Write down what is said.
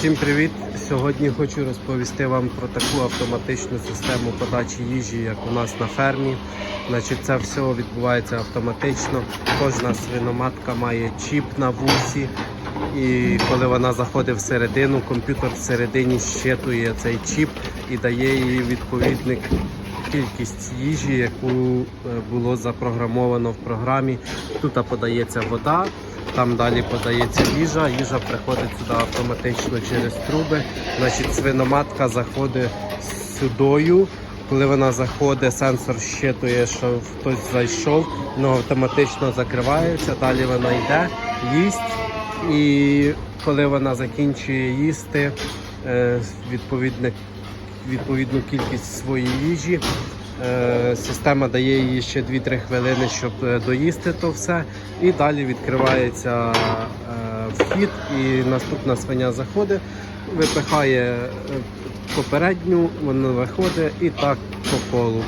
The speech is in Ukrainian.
Всім привіт! Сьогодні хочу розповісти вам про таку автоматичну систему подачі їжі, як у нас на фермі. Значить, це все відбувається автоматично. Кожна свиноматка має чіп на вусі. І коли вона заходить всередину, комп'ютер всередині щитує цей чіп і дає їй відповідник кількість їжі, яку е, було запрограмовано в програмі. Тут подається вода, там далі подається їжа. Їжа приходить сюди автоматично через труби. Значить, свиноматка заходить сюдою. Коли вона заходить, сенсор щитує, що хтось зайшов, воно автоматично закривається. Далі вона йде, їсть. І коли вона закінчує їсти, е, відповідну кількість своєї їжі. Е, Система дає їй ще 2-3 хвилини, щоб е, доїсти то все. І далі відкривається е, вхід, і наступна свиня заходить, випихає попередню, вона виходить і так по колу.